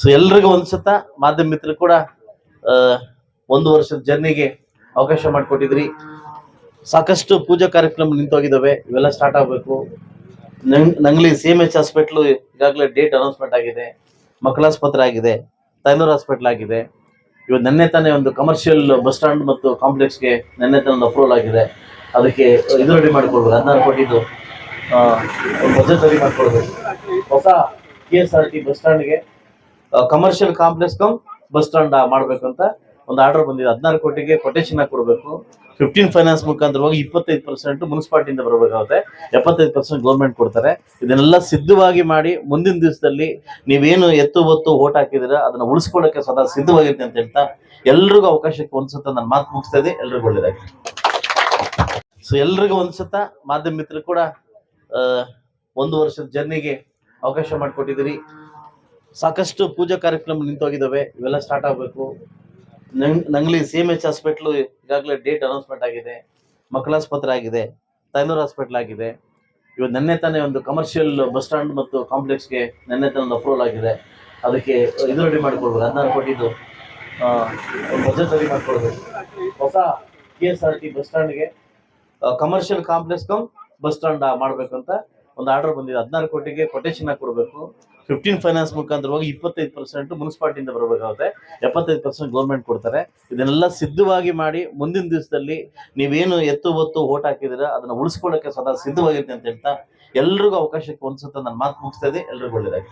So ಎಲ್ರಿಗೂ ಒಂದ್ಸತ ಮಾಧ್ಯಮ ಮಿತ್ರರು ಕೂಡ ಒಂದು ವರ್ಷದ ಜರ್ನಿಗೆ ಅವಕಾಶ ಮಾಡಿಕೊಟ್ಟಿದ್ರಿ. ಸಾಕಷ್ಟು ಪೂಜಾ ಕಾರ್ಯಕ್ರಮ ನಿಂತೋಗಿದ್ದಾವೆ ಇವೆಲ್ಲ ಸ್ಟಾರ್ಟ್ ಆಗಬೇಕು. ನಂಗ್ಲಿ ಸಿ ಎಂ ಎಚ್ ಹಾಸ್ಪಿಟ್ಲು ಈಗಾಗಲೇ ಡೇಟ್ ಅನೌನ್ಸ್ಮೆಂಟ್ ಆಗಿದೆ. ಮಕ್ಕಳ ಆಸ್ಪತ್ರೆ ಆಗಿದೆ ತೈನೂರ್ ಹಾಸ್ಪಿಟ್ಲ್ ಆಗಿದೆ. ಇವತ್ತು ನಿನ್ನೆ ತಾನೇ ಒಂದು ಕಮರ್ಷಿಯಲ್ ಬಸ್ ಸ್ಟ್ಯಾಂಡ್ ಮತ್ತು ಕಾಂಪ್ಲೆಕ್ಸ್ಗೆ ನಿನ್ನೆ ತಾನೇ ಒಂದು ಅಪ್ರೂವಲ್ ಆಗಿದೆ. ಅದಕ್ಕೆ, ಇದು ರೆಡಿ ಮಾಡ್ಕೊಳ್ಬೇಕು ಹದಿನಾರು ಕೊಟ್ಟಿದ್ದು ಬಜೆಟ್ ರೆಡಿ ಮಾಡ್ಕೊಳ್ಬೇಕು ಹೊಸ K S R T bus ಸ್ಟ್ಯಾಂಡ್ಗೆ commercial complex cum bus stand ಮಾಡ್ಬೇಕಂತ ಒಂದು ಆರ್ಡರ್ ಬಂದಿದೆ. ಹದಿನಾರು ಕೋಟಿಗೆ ಕೊಟೇಶನ್ ಕೊಡಬೇಕು. ಫಿಫ್ಟೀನ್ ಫೈನಾನ್ಸ್ ಮುಖಾಂತರವಾಗಿ ಇಪ್ಪತ್ತೈದು ಪರ್ಸೆಂಟ್ ಮುನ್ಸಿಪಾಲಿಟಿಯಿಂದ ಬರಬೇಕಾಗುತ್ತೆ. ಎಪ್ಪತ್ತೈದು ಪರ್ಸೆಂಟ್ ಗೌರ್ಮೆಂಟ್ ಕೊಡ್ತಾರೆ. ಇದನ್ನೆಲ್ಲ ಸಿದ್ಧವಾಗಿ ಮಾಡಿ ಮುಂದಿನ ದಿವಸದಲ್ಲಿ ನೀವೇನು ಎತ್ತು ಒತ್ತು ಓಟ್ ಹಾಕಿದಿರ ಅದನ್ನ ಉಳಿಸ್ಕೊಳ್ಳೋಕೆ ಸದಾ ಸಿದ್ಧವಾಗಿರುತ್ತೆ ಅಂತ ಹೇಳ್ತಾ ಎಲ್ರಿಗೂ ಅವಕಾಶಕ್ಕೆ ಒಂದ್ಸತ್ತ ನಾನು ಮಾತು ಮುಗಿಸ್ತಾ ಇದೆ ಎಲ್ರಿಗೂ ಒಳ್ಳೇದಾಗಿ ಸೊ ಎಲ್ರಿಗೂ ಒಂದ್ಸತ್ತ ಮಾಧ್ಯಮ ಮಿತ್ರರು ಕೂಡ ಒಂದು ವರ್ಷದ ಜರ್ನಿಗೆ ಅವಕಾಶ ಮಾಡಿಕೊಟ್ಟಿದ್ದೀರಿ. ಸಾಕಷ್ಟು ಪೂಜಾ ಕಾರ್ಯಕ್ರಮ ನಿಂತೋಗಿದ್ದಾವೆ ಇವೆಲ್ಲ ಸ್ಟಾರ್ಟ್ ಆಗಬೇಕು. ನಂಗ್ಲಿ ಸಿ ಎಂ ಎಚ್ ಹಾಸ್ಪಿಟ್ಲು ಈಗಾಗಲೇ ಡೇಟ್ ಅನೌನ್ಸ್ಮೆಂಟ್ ಆಗಿದೆ. ಮಕ್ಕಳ ಆಸ್ಪತ್ರೆ ಆಗಿದೆ, ತಾಯ್ನೂರು ಹಾಸ್ಪಿಟ್ಲ್ ಆಗಿದೆ. ಇವತ್ತು ನೆನ್ನೆ ತಾನೇ ಒಂದು ಕಮರ್ಷಿಯಲ್ ಬಸ್ ಸ್ಟ್ಯಾಂಡ್ ಮತ್ತು ಕಾಂಪ್ಲೆಕ್ಸ್ಗೆ ನೆನ್ನೆ ತಾನೇ ಅಪ್ರೂವಲ್ ಆಗಿದೆ. ಅದಕ್ಕೆ ಇದು ರೆಡಿ ಮಾಡ್ಕೊಳ್ಬೇಕು ಹದಿನಾರು ಕೋಟಿದು ಬಜೆಟ್ ರೆಡಿ ಮಾಡ್ಕೊಳ್ಬೇಕು ಹೊಸ K S R T bus ಸ್ಟ್ಯಾಂಡ್ಗೆ commercial complex cum bus stand ಮಾಡಬೇಕಂತ ಒಂದು ಆರ್ಡರ್ ಬಂದಿದೆ. ಹದಿನಾರು ಕೋಟಿಗೆ ಕೊಟೇಶನ್ ಕೊಡಬೇಕು ಫಿಫ್ಟೀನ್ ಫೈನಾನ್ಸ್ ಮುಖಾಂತರವಾಗಿ ಇಪ್ಪತ್ತೈದು ಪರ್ಸೆಂಟ್ ಮುನ್ಸಿಪಾಲ್ಟಿಯಿಂದ ಬರಬೇಕಾಗುತ್ತೆ. ಎಪ್ಪತ್ತೈದು ಪರ್ಸೆಂಟ್ ಗೌರ್ಮೆಂಟ್ ಕೊಡ್ತಾರೆ. ಇದನ್ನೆಲ್ಲ ಸಿದ್ಧವಾಗಿ ಮಾಡಿ ಮುಂದಿನ ದಿವಸದಲ್ಲಿ ನೀವೇನು ಎತ್ತು ಒತ್ತು ಓಟ್ ಹಾಕಿದಿರ ಅದನ್ನ ಉಳಿಸ್ಕೊಳ್ಳೋಕೆ ಸದಾ ಸಿದ್ಧವಾಗಿರುತ್ತೆ ಅಂತ ಹೇಳ್ತಾ ಎಲ್ರಿಗೂ ಅವಕಾಶಕ್ಕೆ ಒಂದ್ಸತ್ತ ನಾನು ಮಾತು ಮುಗಿಸ್ತಾ ಇದೆ ಎಲ್ರಿಗೂ ಒಳ್ಳೇದಾಗಿ